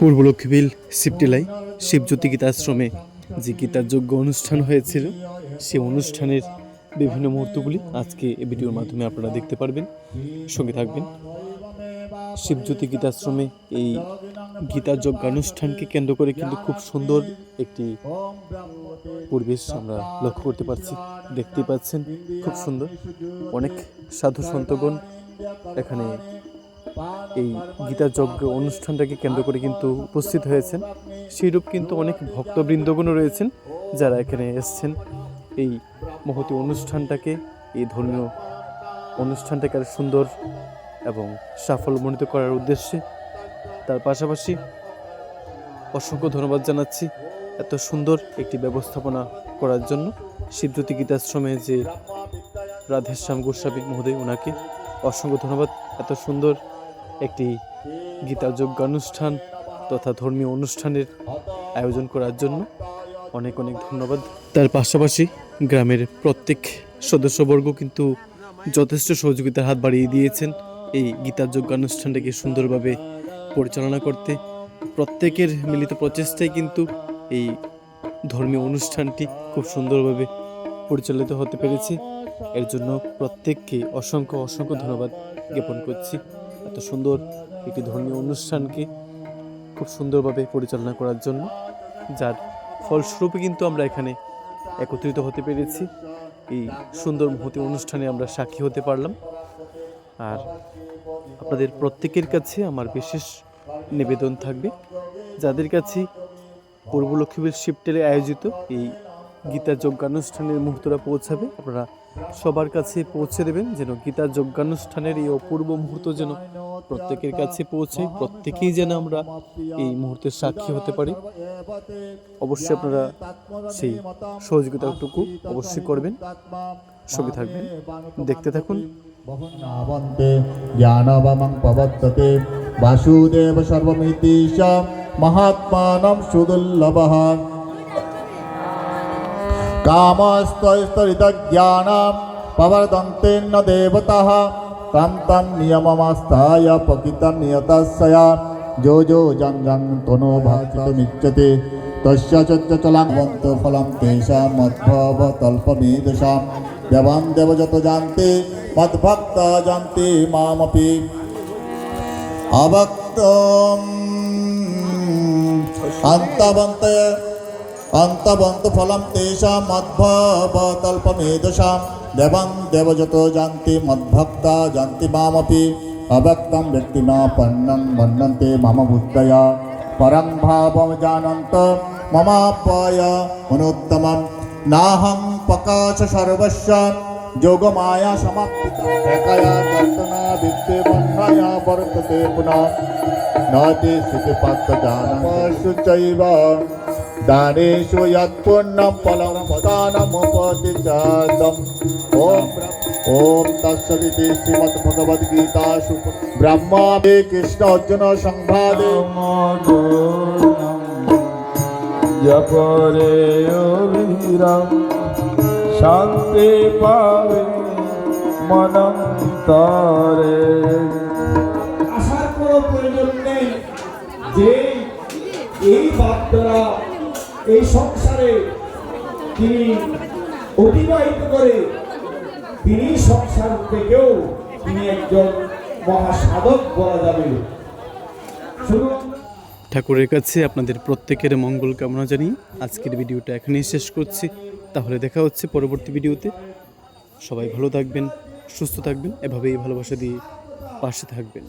পূর্ব লক্ষ্মীবিল শিবটিলাই শিবজ্যোতি গীতাশ্রমে যে গীতার যোগ্য অনুষ্ঠান হয়েছিল সে অনুষ্ঠানের বিভিন্ন মুহূর্তগুলি আজকে এই ভিডিওর মাধ্যমে আপনারা দেখতে পারবেন, সঙ্গে থাকবেন। শিবজ্যোতি গীতাশ্রমে এই গীতার যজ্ঞানুষ্ঠানকে কেন্দ্র করে কিন্তু খুব সুন্দর একটি পরিবেশ আমরা লক্ষ্য করতে পারছি, দেখতে পাচ্ছেন, খুব সুন্দর। অনেক সাধু সন্তগণ এখানে এই গীতা যজ্ঞ অনুষ্ঠানটাকে কেন্দ্র করে কিন্তু উপস্থিত হয়েছেন। সেইরূপ কিন্তু অনেক ভক্তবৃন্দগণও রয়েছেন যারা এখানে এসছেন। এই মহতি অনুষ্ঠানটাকে, এই ধর্মীয় অনুষ্ঠানটাকে আরও সুন্দর এবং সাফল্যমণ্ডিত করার উদ্দেশ্যে তার পাশাপাশি অসংখ্য ধন্যবাদ জানাচ্ছি এত সুন্দর একটি ব্যবস্থাপনা করার জন্য। শিবজ্যোতি গীতাশ্রমে যে রাধেশ্যাম গোস্বামী মহোদয় ওনাকে অসংখ্য ধন্যবাদ। এত সুন্দর একটি গীতা যজ্ঞানুষ্ঠান তথা ধর্মীয় অনুষ্ঠানের আয়োজন করার জন্য অনেক অনেক ধন্যবাদ। তার পাশাপাশি গ্রামের প্রত্যেক সদস্যবর্গ কিন্তু যথেষ্ট সহযোগিতার হাত বাড়িয়ে দিয়েছেন এই গীতা যজ্ঞানুষ্ঠানটাকে সুন্দরভাবে পরিচালনা করতে। প্রত্যেকের মিলিত প্রচেষ্টায় কিন্তু এই ধর্মীয় অনুষ্ঠানটি খুব সুন্দরভাবে পরিচালিত হতে পেরেছে। এর জন্য প্রত্যেককে অসংখ্য অসংখ্য ধন্যবাদ জ্ঞাপন করছি। এত সুন্দর একটি ধর্মীয় অনুষ্ঠানকে খুব সুন্দরভাবে পরিচালনা করার জন্য, যার ফলস্বরূপে কিন্তু আমরা এখানে একত্রিত হতে পেরেছি। এই সুন্দর মুহূর্তে অনুষ্ঠানে আমরা সাক্ষী হতে পারলাম। আর আপনাদের প্রত্যেকের কাছে আমার বিশেষ নিবেদন থাকবে, যাদের কাছে পূর্ব লক্ষ্মীবীর শিবটেলে আয়োজিত এই গীতা যজ্ঞানুষ্ঠানের মুহূর্তটা পৌঁছাবে, আপনারা সবার কাছে পৌঁছে দেবেন যেন গীতা যজ্ঞানুষ্ঠানের এই অপূর্ব মুহূর্ত যেন প্রত্যেকের কাছে পৌঁছে, প্রত্যেকেই যেন আমরা এই মুহূর্তের সাক্ষী হতে পারি। অবশ্যই আপনারা সেই সহযোগিতাটুকু অবশ্যই করবেন। সঙ্গে থাকবেন। দেখতে থাকুন। জ্ঞানবামং প্রবর্ততে বাসুদেব সর্বমিতি মহাত্মানম সুদুল্লভঃ। कामस्तरितज्ञानं प्रवर्धन्ते न देवतः तं तं नियममास्थाय प्रकृतं नियतस्या जो जो जं जं तनो भाषितुमिच्छति तस्य च च चलावन्तो फलं तेषां मद्भवतल्पमेधसां देवान् देवजतो जानते मद्भक्ता जानते मामपि अभक्तम् अन्तवन्त অন্তবন্ত ফলম তেষাম মদ্ভবতল্পমেদশাম দেবং দেবযত জানতি মদ্ভক্তা জানতি মামপি অভক্তম ব্যক্তিনা পন্নং মন্নন্তে মম বুদ্ধয়া পরম ভাবম জানন্ত মমাপায় অনুত্তমম নাহং প্রকাশ সর্বস্ব যোগমায়া সমাপ্ত একয়া দর্শনা বিদ্যে বন্ধয়া বর্ততে পুনঃ নতি স্থিতিপাত্র জানম শুচৈব দানেষু যৎপুণ্যম ফলম প্রদানমুপতি চাদম ওম ওম তৎসদিতি শ্রীমদ্ভগবদ্গীতাসু ব্রহ্মা কৃষ্ণ অর্জুন সংবাদে জপরে অবিরাম শান্তি পাবে মনন্তরে তিনি অতিবাহিত করে তিনি সংসার থেকেও তিনি একজন মহাসাধক বলা যাবে। ঠাকুরের কাছে আপনাদের প্রত্যেকের মঙ্গল কামনা জানিয়ে আজকের ভিডিওটা এখানেই শেষ করছি। তাহলে দেখা হচ্ছে পরবর্তী ভিডিওতে। সবাই ভালো থাকবেন, সুস্থ থাকবেন, এভাবেই ভালোবাসা দিয়ে পাশে থাকবেন।